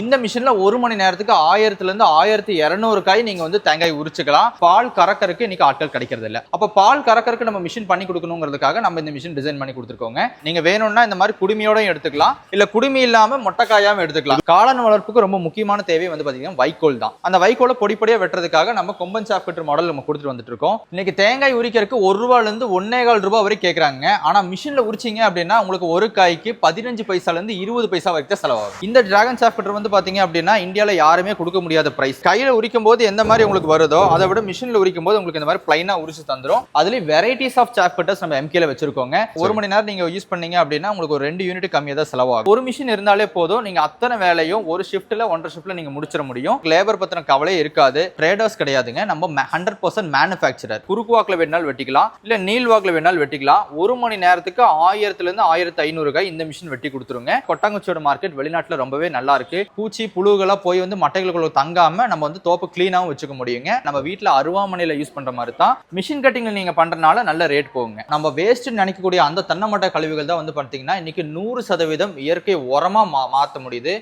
இந்த மிஷின்ல ஒரு மணி நேரத்துக்கு ஆயிரத்துல இருந்து ஆயிரத்தி இருநூறு காய் நீங்க வந்து தேங்காய் உரிச்சுக்கலாம். பால் கறக்கறக்கு இன்னைக்கு ஆட்கள் கிடைக்கிறது இல்ல. அப்ப பால் கறக்கறக்கு நம்ம மிஷின் பண்ணி கொடுக்கணுங்கிறதுக்காக நம்ம இந்த மிஷின் டிசைன் பண்ணி கொடுத்துருக்கோங்க. நீங்க வேணும்னா இந்த மாதிரி குடுமையோடையும் எடுத்துக்கலாம். இல்ல குடுமி இல்லாம மொட்டைக்காயாவும் எடுத்துக்கலாம். காளான் வளர்ப்புக்கு ரொம்ப முக்கியமான தேவை வந்து பாத்தீங்கன்னா வைக்கோல் தான். அந்த வைக்கோலை பொடிப்படியாக வெட்டுறதுக்காக நம்ம கொம்பன் சாப்பிட்டு மாடல் நம்ம கொடுத்துட்டு வந்துட்டு இருக்கோம் இன்னைக்கு தேங்காய் உரிக்கிறதுக்கு ஒரு ரூபால இருந்து ஒன்னே கால் ரூபாய் வரை கேட்குறாங்க ஆனா மிஷின்ல உரிச்சிங்க அப்படின்னா உங்களுக்கு ஒரு காய்க்கு பதினஞ்சு பைசால இருந்து இருபது பைசா வரைக்கும் தான் செலவாகும். இந்த டிராகன் சாஃப்ட்வேர் வந்து பாத்தீங்க அப்படின்னா இந்தியால யாருமே கொடுக்க முடியாத பிரைஸ் கையில உரிக்கும் போது எந்த மாதிரி உங்களுக்கு வருதோ அதை விட மிஷின்ல உரிக்கும் போது உங்களுக்கு இந்த மாதிரி பிளைனா உரிச்சு தந்துரும். அதுலயும் வெரைட்டிஸ் ஆஃப் சாஃப்ட்வேர்ஸ் நம்ம எம்கேல வச்சிருக்கோங்க. ஒரு மணி நேரம் நீங்க யூஸ் பண்ணீங்க அப்படின்னா உங்களுக்கு ஒரு ரெண்டு யூனிட் கம்மியா தான் செலவாகும். ஒரு மிஷின் இருந்தாலே போதும் நீங்க அத்தனை வேலையும் ஒரு ஷிஃப்ட்ல ஒன்றரை ஷிஃப்ட்ல நீங்க முடிச்சிட முடியும். லேபர் பத்தின கவலையே இருக்காது. ட்ரேடர்ஸ் கிடையாதுங்க. நம்ம ஹண்ட்ரட் பர்சன்ட் மேனுஃபேக்சரர் குறுக்கு வாக்குல வேணாலும் வெட்டிக்கலாம். இல்ல நீள் வாக்குல வேணாலும் வெட்டிக்கலாம். ஒரு மணி நேரத்துக்கு ஆயிரத்துல இருந்து ஆயிரத்தி ஐநூறு காய் இந்த மிஷின் வெட்டி கொடுத்துருங்க. கொட்டாங்குச்சியோட மார்க்கெட் வெளிநாட்டுல ரொம்பவே நல்லா இருக்கு. பூச்சி புழுகளாக போய் வந்து மட்டைகளுக்குள்ள தங்காமல் நம்ம வந்து தோப்பு க்ளீனாகவும் வச்சுக்க முடியுங்க. நம்ம வீட்டில் அருவாமனையில் யூஸ் பண்ணுற மாதிரி தான். மிஷின் கட்டிங்கில் நீங்கள் பண்ணுறனால நல்ல ரேட் போகுங்க. நம்ம வேஸ்ட் நினைக்கக்கூடிய அந்த தென்னமட்டை கழிவுகள் தான் வந்து பார்த்தீங்கன்னா இன்றைக்கி நூறு சதவீதம் இயற்கை உரமாக மா மாற்ற முடியுது.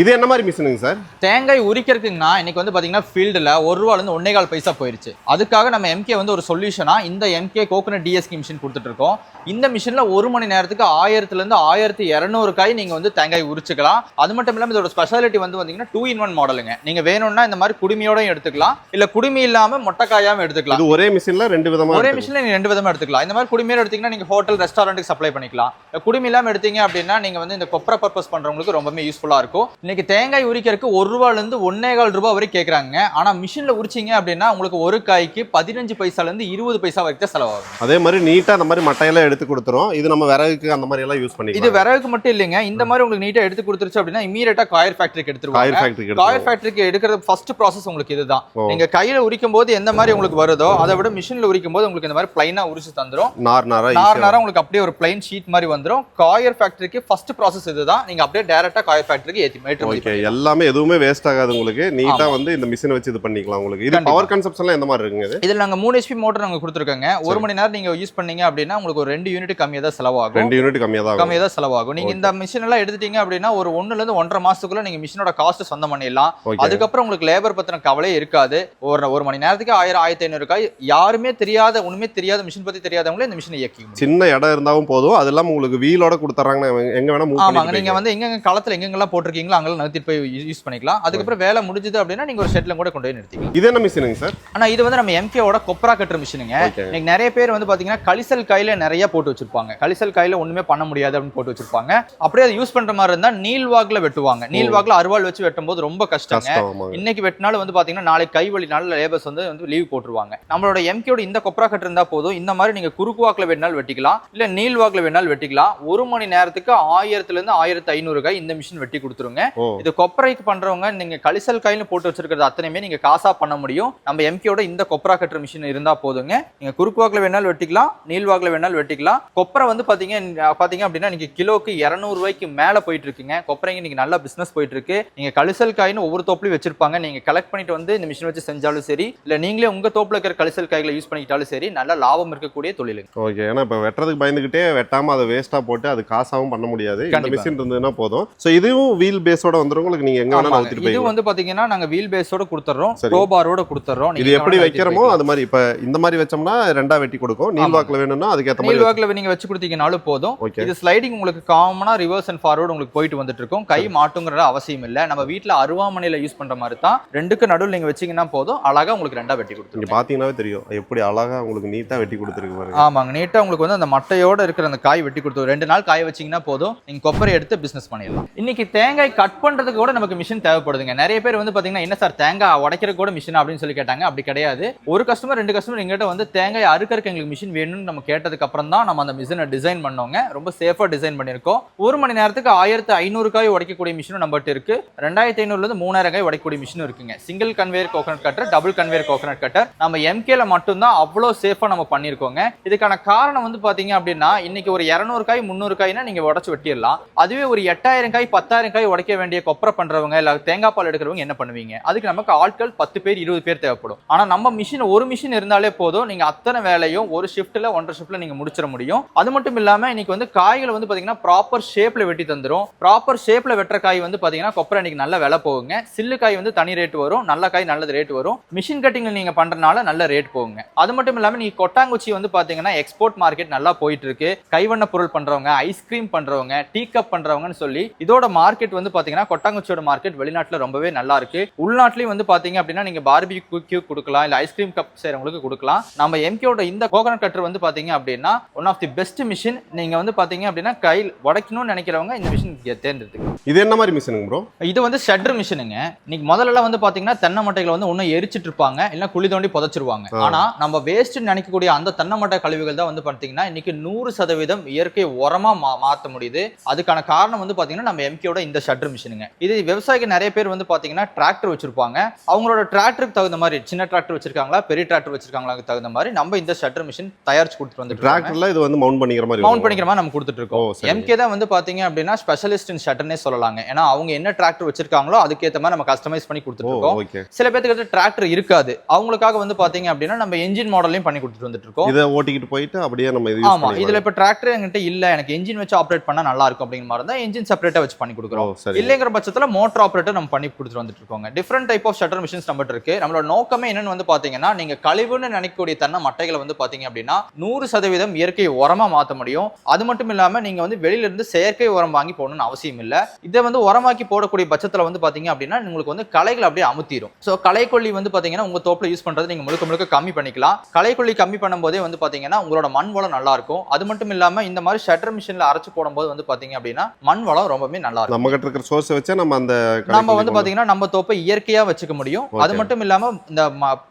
இது என்ன மாதிரி மிஷினுங்க சார்? தேங்காய் உரிக்கிறதுக்குன்னா இன்னைக்கு வந்து பாத்தீங்கன்னா ஃபீல்டில் ஒரு ரூபால இருந்து ஒன்னே கால் பைசா போயிருச்சு. அதுக்காக நம்ம எம்கே வந்து ஒரு சொல்யூஷனா இந்த எம்கே கோகனட் டிஎஸ்கி மிஷின் கொடுத்துட்டு இருக்கோம். இந்த மிஷின்ல ஒரு மணி நேரத்துக்கு ஆயிரத்துல இருந்து ஆயிரத்தி இரநூறு காய் நீங்க வந்து தேங்காய் உரிச்சுக்கலாம். அது மட்டும் இல்லாம இதோட ஸ்பெஷாலிட்டி வந்து பாத்தீங்கன்னா டூ இன் ஒன் மாடலுங்க நீங்க வேணும்னா இந்த மாதிரி குடுமியோடயும் எடுத்துக்கலாம். இல்ல குடுமி இல்லாம மொட்டைக்காயாவும் எடுத்துக்கலாம். இது ஒரே மிஷின்ல ரெண்டு விதமா ஒரே. மிஷின்ல நீங்க ரெண்டு விதமா எடுத்துக்கலாம். இந்த மாதிரி குடிமையில எடுத்தீங்கன்னா நீங்க ஹோட்டல் ரெஸ்டாரண்ட்டுக்கு சப்ளை பண்ணிக்கலாம். குடிமை இல்லாம எடுத்தீங்க அப்படின்னா நீங்க வந்து இந்த கொப்பரை பர்பஸ் பண்றவங்களுக்கு ரொம்பவே யூஸ்ஃபுல்லா இருக்கும். இன்னைக்கு தேங்காய் உரிக்கிறதுக்கு ஒரு ரூபாயில இருந்து ஒன்னே கால் ரூபாய் வரை கேக்குறாங்க. ஆனா மிஷின்ல உரிச்சீங்க அப்படின்னா உங்களுக்கு ஒரு காய்க்கு பதினஞ்சு பைசால இருந்து இருபது பைசா வரைக்கும் தான் செலவாகும். அதே மாதிரி நீட்டா அந்த மாதிரி மட்டையெல்லாம் எடுத்து கொடுத்துரும். இது நம்ம விறகுக்கு அந்த மாதிரி எல்லாம் யூஸ் இது பண்ணிக்கலாம் விறகுக்கு மட்டும் இல்லைங்க. இந்த மாதிரி உங்களுக்கு நீட்டா எடுத்து கொடுத்துருச்சு அப்படின்னா இமீடியட்டா காயர் ஃபேக்டரிக்கு எடுத்துருவாங்க. காயர் ஃபேக்டரிக்கு எடுக்கிறது ஃபர்ஸ்ட் ப்ராசஸ் உங்களுக்கு இதுதான். ஓ. நீங்க கையில உரிக்கும் போது எந்த மாதிரி உங்களுக்கு வருதோ அதை விட மிஷின்ல உரிக்கும் போது உங்களுக்கு இந்த மாதிரி பிளைனா உரிச்சு தந்துரும். நார் நாரா நார் ஈஸியா நாரா உங்களுக்கு அப்படியே ஒரு பிளைன் ஷீட் மாதிரி வந்துரும். காயர் ஃபேக்டரிக்கு ஃபர்ஸ்ட் ப்ராசஸ் இதுதான். நீங்க அப்படியே டைரக்டா காயர் ஃபேக்டரிக்கு ஏத்தி ஏற்றுமதி ஓகே எல்லாமே எதுவுமே வேஸ்ட் ஆகாது உங்களுக்கு. நீட்டா வந்து இந்த மிஷினை வச்சு இது பண்ணிக்கலாம் உங்களுக்கு. இது. பவர் கன்சப்ஷன்லாம் எந்த மாதிரி இருக்குங்க இது? இதுல நாங்க மூணு ஹெச்பி மோட்டர் நாங்க கொடுத்துருக்கோங்க. ஒரு மணி நேரம் நீங்க யூஸ் பண்ணீங்க அப்படின்னா உங்களுக்கு ஒரு ரெண்டு யூனிட் கம்மியா தான் செலவாகும். ரெண்டு யூனிட் கம்மியா தான் கம்மியா தான் செலவாகும். நீங்க இந்த மிஷின் எல்லாம் எடுத்துட்டீங்க அப்படின்னா ஒரு ஒண்ணுல இருந்து ஒன்றரை மாசத்துக்குள்ள நீங்க மிஷினோட காஸ்ட் சொந்தம் பண்ணிடலாம். அதுக்கப்புறம் உங்களுக்கு லேபர் பத்தின கவலையே இருக்காது. ஒரு ஒரு மணி நேரத்துக்கு ஆயிரம் ஆயிரத்தி ஐநூறு காய் யாருமே தெரியாத ஒண்ணுமே தெரியாத மிஷின் பத்தி தெரியாதவங்களே இந்த மிஷினை இயக்கி சின்ன இடம் இருந்தாலும் போதும். அது இல்லாம உங்களுக்கு வீலோட கொடுத்துறாங்கன்னா எங்க வேணா ஆமாங்க. நீங்க வந்து எங்கெங்க களத்துல எங்கெங்கெல்லாம் போட்டிருக்கீங்களோ அங்கெல்லாம் நிறுத்திட்டு போய் யூஸ் பண்ணிக்கலாம். அதுக்கப்புறம் வேலை முடிஞ்சது அப்படின்னா நீங்க ஒரு ஷெட்ல கூட கொண்டு போய் நிறுத்திக்கலாம். இது என்ன மிஷினுங்க சார் ஆனா இது வந்து நம்ம எம்கேவோட கொப்ரா கட்டுற மிஷினுங்க இன்னைக்கு நிறைய பேர் வந்து பாத்தீங்கன்னா கலிசல் கையில நிறைய போட்டு வச்சிருப்பாங்க. கலிசல் கையில ஒண்ணுமே பண்ண முடியாது அப்படின்னு போட்டு வச்சிருப்பாங்க. அப்படியே அதை யூஸ் பண்ற மாதிரி இருந்தா நீல் வாக்குல வெட்டுவாங்க. நீல் வாக்குல அருவாள் வச்சு வெட்டும் போது ரொம்ப கஷ்டங்க. இன்னைக்கு வெட்டினாலும் வந்து பாத்தீங்கன்னா நாளைக்கு கை வலினால லேபர்ஸ் வந்து வந்து லீவ் போட்டுருவாங்க. நம்மளோட எம்கேயோட இந்த கொப்ரா கட்டு இருந்தா போதும். இந்த மாதிரி நீங்க குறுக்கு வாக்குல வேணாலும் வெட்டிக்கலாம். இல்ல நீல் வாக்குல வேணாலும் வெட்டிக்கலாம். ஒரு மணி நேரத்துக்கு ஆயிரத்துல இருந்து ஆயிரத்தி ஐநூறு காய் இந்த மிஷின் வெட்டி கொடுத்துருங்க. இது கொப்பரைக்கு பண்றவங்க நீங்க கலிசல் கையில போட்டு வச்சிருக்கிறது அத்தனையுமே நீங்க காசா பண்ண முடியும். நம்ம எம்கேயோட இந்த கொப்பரா கட்டுற மிஷின் இருந்தா போதுங்க. நீங்க குறுக்கு வாக்குல வேணாலும் வெட்டிக்கலாம் நீள் வாக்குல வேணாலும் வெட்டிக்கலாம். கொப்பரை வந்து பாத்தீங்க பாத்தீங்க அப்படின்னா நீங்க கிலோக்கு 200 ரூபாய்க்கு மேல போயிட்டு இருக்குங்க. கொப்பரைங்க நீங்க நல்ல பிசினஸ் போயிட்டு இருக்கு. நீங்க கலிசல் காயின்னு ஒவ்வொரு தோப்புலையும் வச்சிருப்பாங்க. நீங்க கலெக்ட் பண்ணிட்டு வந்து இந்த மிஷின் வச்சு செஞ்சாலும் சரி இல்ல நீங்களே உங்க தோப்புல இருக்கிற கலிசல் காய்களை யூஸ் பண்ணிக்கிட்டாலும் சரி நல்ல லாபம் இருக்கக்கூடிய தொழிலுங்க. ஓகே ஏன்னா இப்போ வெட்டுறதுக்கு பயந்துக்கிட்டே வெட்டாம அதை வேஸ்டா போட்டு அது காசாவும் பண்ண முடியாது. இந்த. மிஷின் இருந்ததுன்னா போதும். ஸோ இதுவும் வீல் பேஸோட வந்துரும். உங்களுக்கு நீங்க எங்க வேணா ஆமாங்க. நவுத்திட்டு இது வந்து பாத்தீங்கன்னா நாங்க வீல் பேஸோட கொடுத்துறோம். சரி. க்ரோபாரோட கொடுத்துறோம். இது எப்படி வைக்கிறோமோ அது மாதிரி இப்ப இந்த மாதிரி வச்சோம்னா ரெண்டா வெட்டி கொடுக்கும். நீல். வாக்குல வேணும்னா அதுக்கேற்ற நீல் மாதிரி வாக்குல நீங்க வச்சு கொடுத்தீங்கனாலும் போதும். இது ஸ்லைடிங் உங்களுக்கு காமனா ரிவர்ஸ் அண்ட் ஃபார்வர்ட் உங்களுக்கு போயிட்டு வந்துட்டு இருக்கும். கை மாட்டுங்கிற அவசியம் இல்ல. நம்ம வீட்ல அருவாமனையில யூஸ் பண்ற மாதிரி தான். ரெண்டுக்கு நடுவில் நீங்க வச்சீங்கன்னா போதும். அழகா உங்களுக்கு ரெண்டா வெட்டி கொடுத்துருங்க பாத்தீங்கன்னாவே தெரியும். எப்படி அழகா உங்களுக்கு நீட்டா வெட்டி கொடுத்துருக்கு பாருங்க. ஆமாங்க. நீட்டா உங்களுக்கு வந்து அந்த மட்டையோட இருக்கிற அந்த காய் வெட்டி கொடுத்து ரெண்டு நாள் காய வச்சீங்கன்னா போதும். நீங்க கொப்பரை எடுத்து பிசினஸ் பண்ணிடலாம். இன்னைக்கு தேங்காய் கட் பண்ணுறதுக்கு கூட நமக்கு மிஷின் தேவைப்படுதுங்க. நிறைய பேர் வந்து பார்த்தீங்கன்னா என்ன சார் தேங்காய் உடைக்கிறதுக்கு கூட மிஷின் அப்படின்னு சொல்லி கேட்டாங்க. அப்படி கிடையாது. ஒரு கஸ்டமர் ரெண்டு கஸ்டமர் எங்கிட்ட வந்து தேங்காய் அறுக்கறக்கு எங்களுக்கு மிஷின் வேணும்னு நம்ம கேட்டதுக்கு அப்புறம் தான் நம்ம அந்த மிஷினை டிசைன் பண்ணோங்க. ரொம்ப சேஃபாக டிசைன் பண்ணியிருக்கோம். ஒரு மணி நேரத்துக்கு ஆயிரத்து ஐநூறு காய் உடைக்கக்கூடிய மிஷினும் நம்மகிட்ட இருக்கு. ரெண்டாயிரத்தி ஐநூறுலேருந்து மூணாயிரம் காய் உடைக்கக்கூடிய மிஷினும் இருக்குங்க. Single conveyor coconut cutter double conveyor coconut cutter நம்ம எம்கேல மட்டும்தான் அவ்வளோ சேஃபாக நம்ம பண்ணியிருக்கோங்க. இதுக்கான காரணம் வந்து பார்த்தீங்க அப்படின்னா இன்னைக்கு ஒரு இரநூறு காய் முந்நூறு காய்னா நீங்க உடச்சு வெட்டிடலாம். அதுவே ஒரு எட்டாயிரம் காய் பத்தாயிரம் காய் உடைக்க வேண்டிய கொப்பரை பண்றவங்க இல்ல தேங்காய் பால் எடுக்கிறவங்க என்ன பண்ணுவீங்க? அதுக்கு நமக்கு ஆட்கள் பத்து பேர் இருபது பேர் தேவைப்படும். ஆனா நம்ம மிஷின் ஒரு மிஷின் இருந்தாலே போதும். நீங்க அத்தனை வேலையும் ஒரு ஷிஃப்ட்ல ஒன்றரை ஷிஃப்ட்ல நீங்க முடிச்சிட முடியும். அது மட்டும் இல்லாம இன்னைக்கு வந்து காய்களை வந்து பாத்தீங்கன்னா ப்ராப்பர் ஷேப்ல வெட்டி தந்துடும் ப்ராப்பர் ஷேப்ல வெட்டுற காய் வந்து பாத்தீங்கன்னா கொப்பரை இன்னைக்கு நல்ல விலை போகுங்க. சில்லு காய் வந்து தனி ரேட் வரும். நல்ல காய் நல்லது ரேட் வரும். மிஷின் கட்டிங்ல நீங்க பண்றதுனால நல்ல ரேட் போகுங்க. அது மட்டும் இல்லாம நீங்க கொட்டாங்குச்சி வந்து பாத்தீங்கன்னா எக்ஸ்போர்ட் மார்க்கெட் நல்லா போயிட்டு இருக்கு. கைவண்ண பொருள் பண்றவங்க ஐஸ்கிரீம் பண்றவங்க டீ கப் பண்றவங்கன்னு சொல்லி இதோட மார்க்கெட் வந்து பாத்தீங்கன்னா கொட்டாங்குச்சியோட மார்க்கெட் வெளிநாட்டுல ரொம்பவே நல்லா இருக்கு. உள்நாட்டிலயும் வந்து பாத்தீங்க அப்படின்னா நீங்க பார்பி குக்கியூ கொடுக்கலாம் இல்ல ஐஸ்கிரீம் கப் செய்றவங்களுக்கு கொடுக்கலாம். நம்ம எம்கேயோட இந்த கோகனட் கட்டர் வந்து பாத்தீங்க அப்படின்னா one of the best machine நீங்க வந்து பாத்தீங்க அப்படின்னா கையில் உடைக்கணும்னு நினைக்கிறவங்க இந்த மிஷின் தேர்ந்தெடுத்துக்கலாம் இது என்ன மாதிரி மிஷினுங்க ப்ரோ இது வந்து ஷட்டர் மிஷினுங்க இன்னைக்கு முதல்ல வந்து பாத்தீங்கன்னா தென்னை மட்டைகளை வந்து ஒன்னும் எரிச்சிட்டு இருப்பாங்க இல்ல குழி தோண்டி புதைச்சிருவாங்க. ஆனா நம்ம வேஸ்ட் நினைக்கக்கூடிய அந்த தென்னை மட்டை கழிவுகள் தான் வந்து பாத்தீங்கன்னா இன்னைக்கு நூறு சதவீதம் இயற்கை உரமா மா- மாத்த முடியுது. அதுக்கான காரணம் வந்து பாத்தீங்கன்னா நம்ம எம்கேயோட இந்த ஷட்டர் மிஷினுங்க. இது விவசாயிகள் நிறைய பேர் வந்து பாத்தீங்கன்னா டிராக்டர் வச்சிருப்பாங்க. அவங்களோட டிராக்டருக்கு தகுந்த மாதிரி சின்ன டிராக்டர் வச்சிருக்காங்களா பெரிய டிராக்டர் வச்சிருக்காங்களா தகுந்த மாதிரி நம்ம இந்த ஷட்டர் மிஷின் தயாரிச்சு கொடுத்துட்டு இருக்கோங்க. டிராக்டர்ல இது வந்து மவுண்ட் பண்ணிக்கிற மாதிரி மவுண்ட்? பண்ணிக்கிற மாதிரி நம்ம கொடுத்துட்டு இருக்கோம். எம்கே தான் வந்து பாத்தீங்க அப்படின்னா ஸ்பெஷலிஸ்ட் இன் ஷட்டர்னே சொல்லலாங்க. ஏன்னா அவங்க என்ன டிராக்டர் வச்சிருக்காங்களோ அதுக்கேற்ற மாதிரி நம்ம கஸ்டமைஸ் பண்ணி கொடுத்துட்டு இருக்கோம். சில பேத்துக்கிட்ட டிராக்டர் இருக்காது. அவங்களுக்காக வந்து பாத்தீங்க அப்படின்னா நம்ம என்ஜின் மாடலையும் பண்ணி கொடுத்துட்டு வந்துட்டு இருக்கோம். இதை ஓட்டிக்கிட்டு போயிட்டு அப்படியே நம்ம இது ஆமா இதுல இப்ப டிராக்டர் என்கிட்ட இல்ல. எனக்கு என்ஜின் வச்சு ஆப்ரேட் பண்ணா நல்லா இருக்கும் அப்படிங்கிற மாதிரி தான் என்ஜின் செப்பரேட்டா வச்சு பண்ணி கொடுக்குறோம். இல்லைங்கிற பட்சத்தில் மோட்டர் ஆப்ரேட்டர் நம்ம பண்ணி கொடுத்துட்டு வந்துட்டு இருக்கோங்க. Different type of shutter machines நம்மகிட்ட இருக்கு. நம்மளோட நோக்கமே என்னன்னு வந்து பார்த்தீங்கன்னா நீங்க கழிவுன்னு நினைக்கக்கூடிய தென்னை மட்டைகளை வந்து பார்த்தீங்க அப்படின்னா நூறு சதவீதம் இயற்கை உரமா மாத்த முடியும். அது மட்டும் இல்லாம நீங்க வந்து வெளியில இருந்து செயற்கை உரம் வாங்கி போடணும்னு அவசியம் இல்லை. இதை வந்து உரமாக்கி போடக்கூடிய பட்சத்தில் வந்து பார்த்தீங்க அப்படின்னா உங்களுக்கு வந்து களைகள் அப்படியே அமுத்திரும். ஸோ களைக்கொல்லி வந்து பார்த்தீங்கன்னா உங்க தோப்பில் யூஸ் பண்றது நீங்க முழுக்க முழுக்க கம்மி பண்ணிக்கலாம். களைக்கொல்லி கம்மி பண்ணும்போதே வந்து பார்த்தீங்கன்னா உங்களோட மண் வளம் நல்லா இருக்கும். அது மட்டும் இல்லாம இந்த மாதிரி ஷட்டர் மிஷின்ல அரைச்சு போடும்போது வந்து பார்த்தீங்க அப்படின்னா மண் வளம் ரொம்பவே நல்லா இருக்கும். நம்ம கிட்ட இருக்கிற சோர்ஸை வச்சா நம்ம அந்த நம்ம வந்து பாத்தீங்கன்னா நம்ம தோப்பை இயற்கையா வச்சுக்க முடியும். அது. மட்டும் இல்லாம இந்த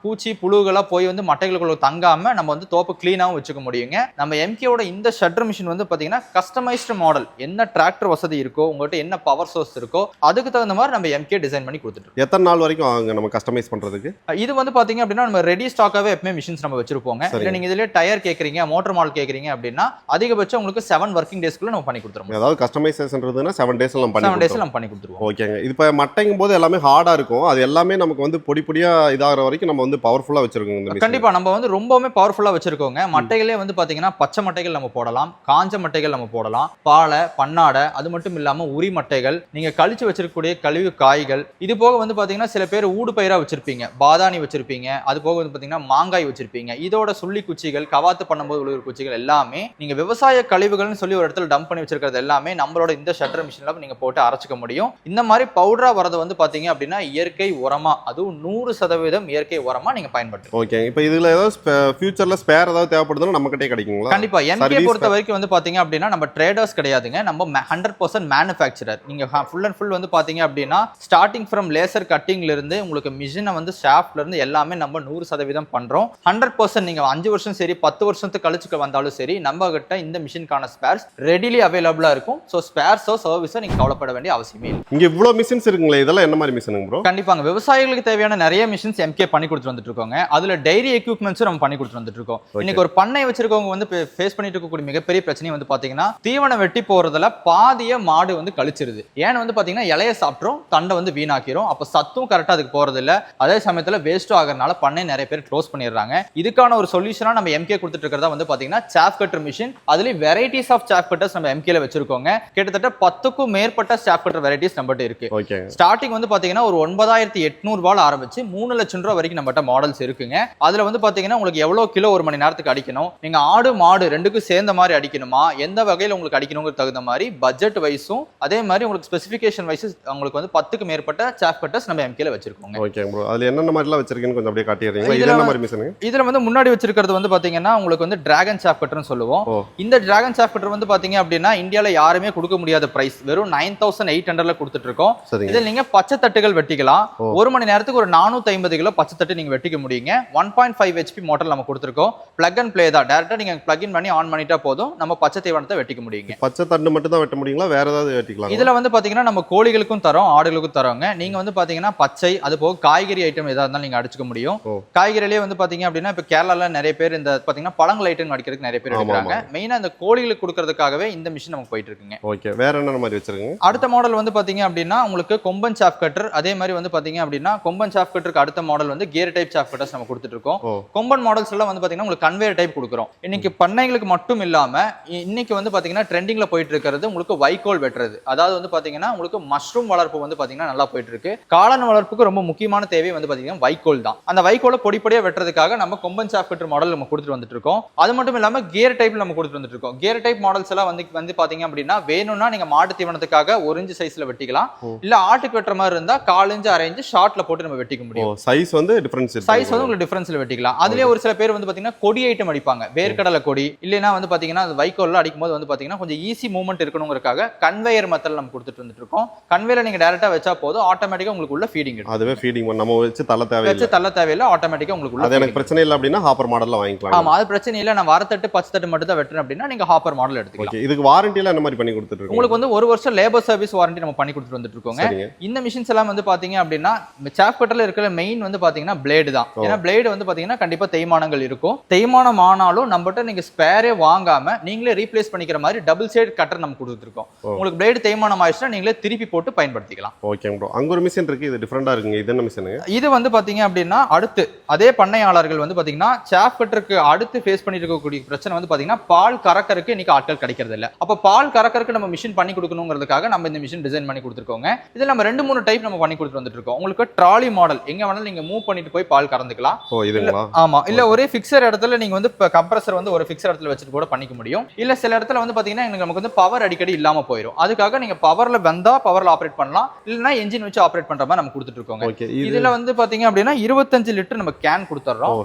பூச்சி புழுகளா போய் வந்து மட்டைகளுக்குள்ள தங்காம நம்ம வந்து தோப்பு கிளீனாவும் வச்சுக்க முடியுங்க. நம்ம எம்கேவோட இந்த ஷட்டர் மிஷின் வந்து பாத்தீங்கன்னா கஸ்டமைஸ்டு மாடல் என்ன டிராக்டர் வசதி இருக்கோ உங்ககிட்ட என்ன பவர் சோர்ஸ் இருக்கோ அதுக்கு தகுந்த மாதிரி நம்ம எம்கே டிசைன் பண்ணி கொடுத்துட்டு. எத்தனை நாள் வரைக்கும் ஆகுங்க நம்ம கஸ்டமைஸ் பண்றதுக்கு? இது வந்து பாத்தீங்க அப்படின்னா நம்ம ரெடி ஸ்டாக்காவே எப்பவுமே மிஷின்ஸ் நம்ம வச்சிருப்போங்க. இல்ல. நீங்க இதுல டயர் கேக்குறீங்க மோட்டர் மாடல் கேக்குறீங்க அப்படின்னா அதிகபட்சம் உங்களுக்கு செவன் ஒர்க்கிங் டேஸ்க்குள்ள நம்ம பண்ணி கொடுத்துருவோம். அதாவது கஸ்டமைசேஷன்றதுன்னா செவன் டேஸ்ல நம்ம செவன் பண்ணி டேஸ்ல நம்ம பண்ணி கொடுத்துருவோம். ஓகேங்க இது இப்போ மட்டைங்கும் போது எல்லாமே ஹார்டா இருக்கும். அது எல்லாமே நமக்கு வந்து பொடி பொடியா இதாகிற வரைக்கும் நம்ம வந்து பவர்ஃபுல்லா வச்சிருக்கோங்க இந்த machine. கண்டிப்பா. நம்ம வந்து ரொம்பவுமே பவர்ஃபுல்லா வச்சிருக்கோங்க. மட்டைகளே வந்து பாத்தீங்கன்னா பச்சை மட்டைகள் நம்ம போடலாம். காஞ்ச மட்டைகள் நம்ம போடலாம். பாலை பன்னாடை அது மட்டும் இல்லாம உரி மட்டைகள் நீங்க கழிச்சு வச்சிருக்கக்கூடிய கழிவு காய்கள் இது போக வந்து பாத்தீங்கன்னா சில பேர் ஊடு பயிரா வச்சிருப்பீங்க. பாதாணி வச்சிருப்பீங்க. அது போக வந்து பாத்தீங்கன்னா மாங்காய் வச்சிருப்பீங்க. இதோட சுள்ளி குச்சிகள் கவாத்து பண்ணும்போது விழுகிற குச்சிகள் எல்லாமே நீங்க விவசாய கழிவுகள்னு சொல்லி ஒரு இடத்துல டம்ப் பண்ணி வச்சிருக்கிறது எல்லாமே நம்மளோட இந்த ஷட்டர் மிஷின்ல நீங்க போட்டு அரைச்சிக்க முடியும். இந்த மாதிரி பவுடரா வரது வந்து பாத்தீங்க அப்படின்னா இயற்கை உரமா அதுவும் நூறு சதவீதம் இயற்கை உரமா நீங்க பயன்படுத்தலாம். ஓகேங்க இப்போ இதுல ஏதாவது ஃபியூச்சர்ல ஸ்பேர் ஏதாவது தேவைப்படுதுன்னா நம்ம கிட்டே கிடைக்குங்களா? கண்டிப்பா. Service பொறுத்த வரைக்கும் வந்து பாத்தீங்க அப்படின்னா நம்ம ட்ரேடர்ஸ் கிடையாதுங்க. நம்ம ஹண்ட்ரட் பர்சன்ட் மேனுஃபேக்சரர் நீங்க ஃபுல் அண்ட் ஃபுல் வந்து பாத்தீங்க அப்படின்னா ஸ்டார்டிங் ஃப்ரம் லேசர் கட்டிங்ல இருந்து உங்களுக்கு மிஷினை வந்து ஷாஃப்ட்ல இருந்து எல்லாமே நம்ம நூறு சதவீதம் பண்றோம். ஹண்ட்ரட் பர்சன்ட் நீங்க அஞ்சு வருஷம் சரி பத்து வருஷத்துக்கு கழிச்சுக்கு வந்தாலும் சரி நம்ம கிட்ட இந்த மிஷினுக்கான ஸ்பேர்ஸ் ரெடிலி அவைலபிளா இருக்கும். ஸோ ஸ்பேர்ஸோ சர்வீஸோ நீங்க கவலைப்பட வேண்டிய அவசியமே இல்லை இங்க இவ்ளோ மிஷின்ஸ் இருக்குங்களே இதெல்லாம் என்ன மாதிரி மிஷினுங்க ப்ரோ கண்டிப்பாங்க. விவசாயிகளுக்கு தேவையான நிறைய மிஷின்ஸ் எம்கே பண்ணி கொடுத்துட்டு வந்துட்டு இருக்கோங்க. அதுல டைரி எக்யூப்மெண்ட்ஸும் நம்ம பண்ணி கொடுத்துட்டு வந்துட்டு இருக்கோம். இன்னைக்கு ஒரு பண்ணை வச்சிருக்கவங்க வந்து ஃபேஸ் பண்ணிட்டு இருக்கக்கூடிய மிகப்பெரிய பிரச்சனை வந்து பாத்தீங்கன்னா தீவனம் வெட்டி போறதுல பாதிய மாடு வந்து கழிச்சிருது. ஏன்னு வந்து பாத்தீங்கன்னா இலைய சாப்பிட்றோம் தண்டை வந்து வீணாக்கிறோம் அப்ப சத்தும் கரெக்டா அதுக்கு போறது இல்ல அதே சமயத்துல வேஸ்ட்டும் ஆகிறதுனால பண்ணை நிறைய பேர் க்ளோஸ் பண்ணிடுறாங்க. இதுக்கான ஒரு சொல்யூஷனா நம்ம எம்கே கொடுத்துட்டு இருக்கிறதா வந்து பாத்தீங்கன்னா சாப் கட்டர் மிஷின் அதுலயும் வெரைட்டிஸ் ஆஃப் சாப் கட்டர்ஸ் நம்ம எம்கேல வச்சிருக்கோங்க. கிட்டத்தட்ட பத்துக்கும் மேற்பட்ட சாப் கட்டர் வெரைட்டிஸ் நம்மகிட்ட இருக்கு. ஸ்டார்டிங் வந்து பாத்தீங்கன்னா ஒரு ஒன்பதாயிரத்தி எட்நூறு ரூபால ஆரம்பிச்சு மூணு லட்சம் ரூபா வரைக்கும் நம்மகிட்ட மாடல்ஸ் இருக்குங்க. அதுல வந்து பாத்தீங்கன்னா உங்களுக்கு எவ்வளவு கிலோ ஒரு மணி நேரத்துக்கு அடிக்கணும்? நீங்க ஆடு மாடு ரெண்டுக்கும் சேர்ந்த மாதிரி அடிக்கணுமா? எந்த வகையில உங்களுக்கு அடிக்கணுங்கிற தகுந்த மாதிரி பட்ஜெட் வைஸும் அதே மாதிரி உங்களுக்கு ஸ்பெசிஃபிகேஷன் வைஸ் உங்களுக்கு வந்து பத்துக்கு மேற்பட்ட கட்டர்ஸ் நம்ம எம்கேல வச்சிருக்கோங்க. ஓகேங்க ப்ரோ அதுல என்னென்ன மாதிரிலாம் வச்சிருக்கீங்கன்னு கொஞ்சம் அப்படியே இது என்ன மாதிரி மிஷினுங்க இதுல வந்து முன்னாடி வச்சிருக்கிறது வந்து பாத்தீங்கன்னா உங்களுக்கு வந்து டிராகன் சாப் கட்டர்னு சொல்லுவோம். இந்த டிராகன் கட்டர் வந்து பாத்தீங்க அப்படின்னா இந்தியால யாருமே கொடுக்க முடியாத பிரைஸ் வெறும் நைன் தௌசண்ட் எயிட் ஹண்ட்ரட்ல கொடுத்துட்டு இருக்கோம் இதில் நீங்க பச்சை தட்டுகள் வெட்டிக்கலாம். ஒரு மணி நேரத்துக்கு ஒரு நானூத்தி ஐம்பது கிலோ பச்சை தட்டு நீங்க வெட்டிக்க முடியுங்க. One point five HP motor நம்ம கொடுத்துருக்கோம். பிளக் அண்ட் ப்ளே தான். டேரக்டா நீங்க பிளக் இன் பண்ணி ஆன் பண்ணிட்டா போதும். நம்ம பச்சை தீவனத்தை வெட்டிக்க முடியுங்க. பச்சை தண்டு மட்டும் தான் வெட்ட முடியுங்களா? வேற ஏதாவது வெட்டிக்கலாம்? இதுல வந்து பாத்தீங்கன்னா நம்ம கோழிகளுக்கும் தரோம் ஆடுகளுக்கும் தரோங்க. நீங்க வந்து பாத்தீங்கன்னா பச்சை அது போக காய்கறி ஐட்டம் எதா இருந்தாலும் நீங்க அடிச்சுக்க முடியும். காய்கறிலேயே வந்து பாத்தீங்க அப்படின்னா இப்ப கேரளால நிறைய பேர் இந்த பாத்தீங்கன்னா பழங்கள் ஐட்டம் அடிக்கிறதுக்கு நிறைய பேர் எடுக்கிறாங்க. மெயினா இந்த கோழிகளுக்கு கொடுக்கறதுக்காகவே இந்த மிஷின் நமக்கு போயிட்டு இருக்குங்க. ஓகே வேற என்ன மாதிரி வச்சிருக்கீங்க? அடுத்த மாடல் மாடல் வந்து பாத்தீங்க அப்படின்னா உங்களுக்கு கொம்பன் சாப் கட்டர் அதே மாதிரி வந்து பாத்தீங்க அப்படின்னா கொம்பன் சாப் கட்டருக்கு அடுத்த மாடல் வந்து கியர் டைப் சாப் கட்டர்ஸ் நம்ம கொடுத்துட்டு இருக்கோம். கொம்பன் மாடல்ஸ் எல்லாம் வந்து பாத்தீங்கன்னா உங்களுக்கு கன்வேயர் டைப் கொடுக்குறோம். இன்னைக்கு பண்ணைகளுக்கு மட்டும் இல்லாம இன்னைக்கு வந்து பாத்தீங்கன்னா ட்ரெண்டிங்ல போயிட்டு இருக்கிறது உங்களுக்கு வைக்கோல் வெட்டுறது. அதாவது வந்து பாத்தீங்கன்னா உங்களுக்கு மஷ்ரூம் வளர்ப்பு வந்து பாத்தீங்கன்னா நல்லா போயிட்டு இருக்கு காளான் வளர்ப்புக்கு ரொம்ப முக்கியமான தேவை வந்து பாத்தீங்கன்னா வைக்கோல் தான். அந்த வைக்கோலை பொடிப்படியா வெட்டுறதுக்காக நம்ம கொம்பன் சாப் கட்டர் மாடல் நம்ம கொடுத்துட்டு வந்துட்டு இருக்கோம் அது மட்டும் இல்லாம கியர் டைப்ல நம்ம கொடுத்துட்டு வந்துட்டு இருக்கோம் கியர் டைப் மாடல்ஸ் எல்லாம் வந்து வந்து பாத்தீங்க அப்படின்னா வேணும்னா நீங்க மாட்டு தீவனத்துக்காக ஒரு இன்ச்சு சைஸ்ல வெட்டிக்கலாம். இல்ல ஆட்டுக்கு வெட்டுற மாதிரி இருந்தா கால் இன்ச்சு அரை இன்ச்சு ஷார்ட்ல போட்டு நம்ம வெட்டிக்க முடியும். சைஸ் வந்து டிஃபரன்ஸ் சைஸ் வந்து உங்களுக்கு டிஃபரன்ஸ்ல வெட்டிக்கலாம். அதுலயே ஒரு சில பேர் வந்து பாத்தீங்கன்னா கொடி ஐட்டம் அடிப்பாங்க. வேர்க்கடலை கொடி. இல்லைன்னா வந்து பாத்தீங்கன்னா அது வைக்கோல்ல அடிக்கும் போது வந்து பாத்தீங்கன்னா கொஞ்சம் ஈஸி மூவ்மெண்ட் இருக்கணுங்கிறதுக்காக கன்வேயர் மெத்தட் நம்ம கொடுத்துட்டு வந்துட்டு இருக்கோம் கன்வேயர் நீங்க டைரக்டா வச்சா போதும். ஆட்டோமேட்டிக்கா உங்களுக்கு உள்ள ஃபீடிங் அதுவே ஃபீடிங் நம்ம வச்சு தள்ள தேவையில்லை. வச்சு தள்ள தேவையில்லை. ஆட்டோமேட்டிக்கா உங்களுக்கு உள்ள எனக்கு. பிரச்சனை இல்லை அப்படின்னா ஹாப்பர் மாடல்ல வாங்கிக்கலாம். ஆமா அது பிரச்சனை இல்லை. நான் வரத்தட்டு பச்சை தட்டு மட்டும் தான் வெட்டுறேன் அப்படின்னா நீங்க ஹாப்பர் மாடல் எடுத்துக்கலாம். இதுக்கு வாரண்டி எல்லாம் என்ன மாதிரி பண்ணி கொடுத்துட்டு உங்களுக்கு வந்து ஒரு வருஷம் லேபர் சர்வீஸ் வாரண்டி நம்ம பண்ணி கொடுத்துட்டு வந்துட்டு இருக்கோங்க இந்த மிஷின்ஸ் எல்லாம் வந்து பாத்தீங்க அப்படின்னா சாப் கட்டர்ல இருக்கிற மெயின் வந்து பாத்தீங்கன்னா பிளேடு தான். ஏன்னா பிளேடு வந்து பாத்தீங்கன்னா கண்டிப்பா தேய்மானங்கள் இருக்கும். தேய்மானம் ஆனாலும் நம்மகிட்ட நீங்க ஸ்பேரே வாங்காம நீங்களே ரீப்ளேஸ் பண்ணிக்கிற மாதிரி டபுள் சைடு கட்டர் நம்ம கொடுத்துருக்கோம். உங்களுக்கு பிளேடு தேய்மானம் ஆயிடுச்சுன்னா நீங்களே திருப்பி போட்டு பயன்படுத்திக்கலாம். ஓகே ப்ரோ அங்க ஒரு மிஷின் இருக்கு. இது டிஃப்ரெண்டா இருக்குங்க. இது என்ன மிஷினுங்க இது வந்து பாத்தீங்க அப்படின்னா அடுத்து அதே பண்ணையாளர்கள் வந்து பாத்தீங்கன்னா சாப் கட்டருக்கு அடுத்து ஃபேஸ் பண்ணிட்டு இருக்கக்கூடிய பிரச்சனை வந்து பாத்தீங்கன்னா பால் கறக்கறக்கு இன்னைக்கு ஆட்கள் கிடைக்கிறது இல்ல அப்ப பால் கறக்கறக்கு நம்ம மிஷின் பண்ணி கொடுக்கணுங்கிறதுக்காக நம்ம இந்த மிஷின் டிசைன் பண்ணி கொடுத்துருக்கோங்க இதுல நம்ம ரெண்டு மூணு டைப் நம்ம பண்ணி கொடுத்துட்டு வந்துட்டு இருக்கோம் உங்களுக்கு ட்ராலி மாடல் எங்க வேணாலும் நீங்க மூவ் பண்ணிட்டு போய் பால் கறந்துக்கலாம். ஓ இதுங்களா? ஆமா. இல்ல ஒரே ஃபிக்ஸர் இடத்துல நீங்க வந்து கம்ப்ரஸர் வந்து ஒரு ஃபிக்ஸர் இடத்துல வச்சுட்டு கூட பண்ணிக்க முடியும். இல்ல சில இடத்துல வந்து பாத்தீங்கன்னா நமக்கு வந்து பவர் அடிக்கடி இல்லாம போயிடும் அதுக்காக நீங்க பவர்ல வந்தா பவர்ல ஆப்ரேட் பண்ணலாம். இல்லைன்னா என்ஜின் வச்சு ஆப்ரேட் பண்ற மாதிரி நம்ம கொடுத்துட்டு இது இதுல வந்து பாத்தீங்க அப்படின்னா இருபத்தஞ்சு லிட்டர் நம்ம கேன்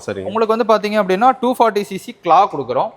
சரிங்க. உங்களுக்கு வந்து பாத்தீங்க அப்படின்னா டூ ஃபார்ட்டி சிசி கிளா கொடுக்குறோம்.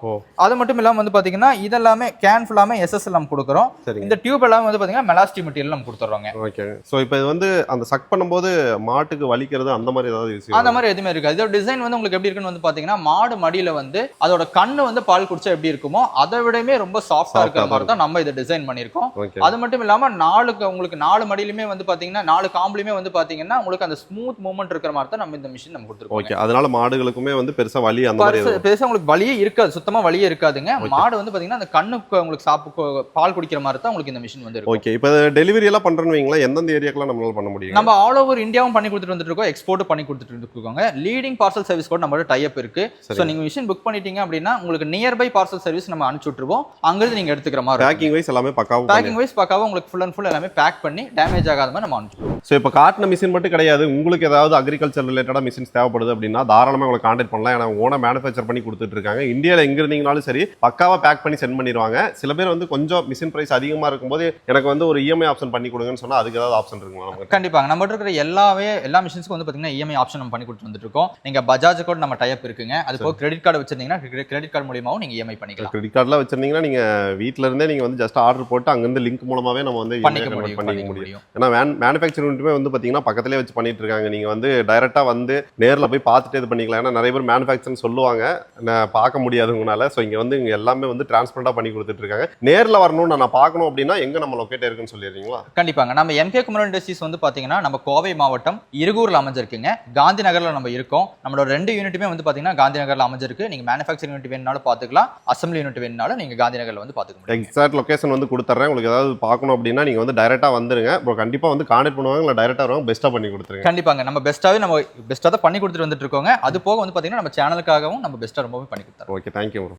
அது மட்டும் இல்லாம வந்து பாத்தீங்கன்னா இதெல்லாமே கேன் ஃபுல்லாமே எஸ்எஸ் நம்ம கொடுக்குறோம். இந்த டியூப் எல்லாமே வந்து பாத்தீங்கன்னா மெலாஸ்டி மெட்டீரியல் நம்ம கொடுத்துட்றோங்க. ஓகே ஸோ இப்போ இது வந்து அந்த சக் பண்ணும்போது மாட்டுக்கு வலிக்கிறது அந்த மாதிரி ஏதாவது அந்த மாதிரி எதுவுமே இருக்காது. இதோட டிசைன் வந்து உங்களுக்கு எப்படி இருக்குன்னு வந்து பாத்தீங்கன்னா மாடு மடியில வந்து அதோட கண்ணு வந்து பால் குடிச்சா எப்படி இருக்குமோ அதை விடமே ரொம்ப சாஃப்டா Soft-ஆ இருக்கிற மாதிரி தான் நம்ம இதை டிசைன் பண்ணியிருக்கோம். அது மட்டும் இல்லாம நாலுக்கு உங்களுக்கு நாலு மடியிலுமே வந்து பாத்தீங்கன்னா நாலு காம்புலையுமே வந்து பாத்தீங்கன்னா உங்களுக்கு அந்த ஸ்மூத் மூவ்மெண்ட் இருக்கிற மாதிரி தான் நம்ம இந்த மிஷின் நம்ம கொடுத்துருக்கோம் ஓகே அதனால மாடுகளுக்குமே வந்து பெருசா வலி அந்த மாதிரி பெருசா உங்களுக்கு வலியே இருக்காது. சுத்தமா வலியே இருக்காதுங்க. மாடு வந்து பாத்தீங்கன்னா அந்த கண்ணுக்கு உங்களுக்கு சாப்பு பால் குடிக்கிற மாதிரி தான் உங்களுக்கு இந்த மிஷின் வந்து ஓகே இப்போ டெலிவரி எல்லாம் பண்றேன்னு வைங்களேன் எந்தெந்த ஏரியாக்கெல்லாம் நம்மளால பண்ண முடியும்? நம்ம ஆல் ஓவர் இந்தியாவும் பண்ணி கொடுத்துட்டு வந்துட்டு இருக்கோம் எக்ஸ்போர்ட் பண்ணி கொடுத்துட்டு இருக்கோங்க. லீடிங் பார்சல் சர்வீஸ் கூட நம்மளோட டைப் இருக்கு. ஸோ நீங்க மிஷின் புக் பண்ணிட்டீங்க அப்படின்னா உங்களுக்கு நியர்பை பார்சல் சர்வீஸ் நம்ம அனுப்பிச்சு விட்டுருவோம். அங்கிருந்து நீங்க எடுத்துக்கிற மாதிரி பேக்கிங் வைஸ் எல்லாமே பக்காவும் பேக்கிங் வைஸ் பார்க்காம உங்களுக்கு ஃபுல் அண்ட் ஃபுல் எல்லாமே பேக் பண்ணி டேமேஜ் ஆகாத மாதிரி நம்ம அனுப்பிச்சிடுவோம் ஸோ இப்போ காட்டின மிஷின் மட்டும் கிடையாது. உங்களுக்கு ஏதாவது அக்ரிகல்ச்சர் ரிலேட்டடாக மிஷின்ஸ் தேவைப்படுது அப்படின்னா தாராளமாக உங்களை காண்டாக்ட் பண்ணலாம். ஏன்னா ஓன மேனுஃபேக்சர் பண்ணி கொடுத்துட்டு இருக்காங்க. இந்தியாவில் எங்க இருந்தீங்கனாலும் சரி பக்காவாக பேக் பண்ணி சென்ட் பண்ணிடுவாங்க. சில பேர் வந்து கொஞ்சம் மிஷின் பிரைஸ் அதிகமாக இருக்கும்போது எனக்கு வந்து ஒரு இஎம்ஐ ஆப்ஷன் பண்ணி கொடுங்கன்னு சொன்னா அதுக்கு ஏதாவது ஆப்ஷன் இருக்குங்களா நமக்கு கண்டிப்பாங்க. நம்ம இருக்கிற எல்லாமே எல்லா மிஷின்ஸ்க்கும் வந்து பாத்தீங்கன்னா இஎம்ஐ ஆப்ஷன் நம்ம பண்ணி கொடுத்து வந்துட்டு இருக்கோம் நீங்க பஜாஜ் கூட நம்ம டைப் இருக்குங்க. அது போக கிரெடிட் கார்டு வச்சிருந்தீங்கன்னா கிரெடிட் கார்டு மூலியமாவும் நீங்க இஎம்ஐ பண்ணிக்கலாம். கிரெடிட் கார்டில் வச்சிருந்தீங்கன்னா நீங்க வீட்ல இருந்தே நீங்க வந்து ஜஸ்ட் ஆர்டர் போட்டு அங்கிருந்து லிங்க் மூலமாவே நம்ம வந்து பண்ணிக்க முடியும் பண்ணிக்க முடியும். ஏன்னா மேன் மேனுஃபேக்சரிங் யூனிட்டுமே வந்து பார்த்தீங்கன்னா பக்கத்துலேயே வச்சு பண்ணிட்டு இருக்காங்க. நீங்கள் வந்து டைரெக்டாக வந்து நேரில் போய் பார்த்துட்டு இது பண்ணிக்கலாம். ஏன்னா நிறைய பேர் மேனுஃபேக்சர்னு சொல்லுவாங்க. நான் பார்க்க முடியாது உங்களால். ஸோ இங்கே வந்து இங்கே எல்லாமே வந்து டிரான்ஸ்பரண்டாக பண்ணி கொடுத்துட்டு இருக்காங்க. நேரில் வரணும்னு நான் பார்க்கணும் அப்படின்னா எங்கே நம்ம லொக்கேட் இருக்குன்னு சொல்லிடுறீங்களா? கண்டிப்பாங்க. நம்ம எம்கே குமரன் இண்டஸ்ட்ரீஸ் வந்து பாத்தீங்கன்னா நம்ம கோவை மாவட்டம் இருகூர்ல அமைஞ்சிருக்குங்க. காந்தி நகர்ல நம்ம இருக்கோம். நம்மளோட ரெண்டு யூனிட்டுமே வந்து பாத்தீங்கன்னா காந்தி நகர்ல அமைஞ்சிருக்கு. நீங்க மேனுஃபேக்சரிங் யூனிட் வேணுனாலும் பாத்துக்கலாம். அசம்பிளி யூனிட் வேணுனாலும் நீங்க காந்தி நகர்ல வந்து பாத்துக்க முடியும். எக்ஸாக்ட் லொகேஷன் வந்து கொடுத்துட்றேன் உங்களுக்கு ஏதாவது பார்க்கணும் அப்படின்னா நீங்கள் வந்து டைரெக்டாக வந்துருங்க. இப்போ கண்டிப்பாக வந்து கான்டெக்ட் பண்ணுவாங்க. இல்லை டைரெக்டாக வருவாங்க பெஸ்ட்டாக பண்ணி கொடுத்துருங்க. கண்டிப்பாங்க. நம்ம பெஸ்ட்டாவே நம்ம பெஸ்ட்டாக தான் பண்ணி கொடுத்துட்டு வந்துட்டு இருக்கோங்க. அது போக வந்து பாத்தீங்கன்னா நம்ம சேனலுக்காகவும் நம்ம பெஸ்ட்டாக ரொம்பவே பண்ணி கொடுத்துறோம். Okay thank you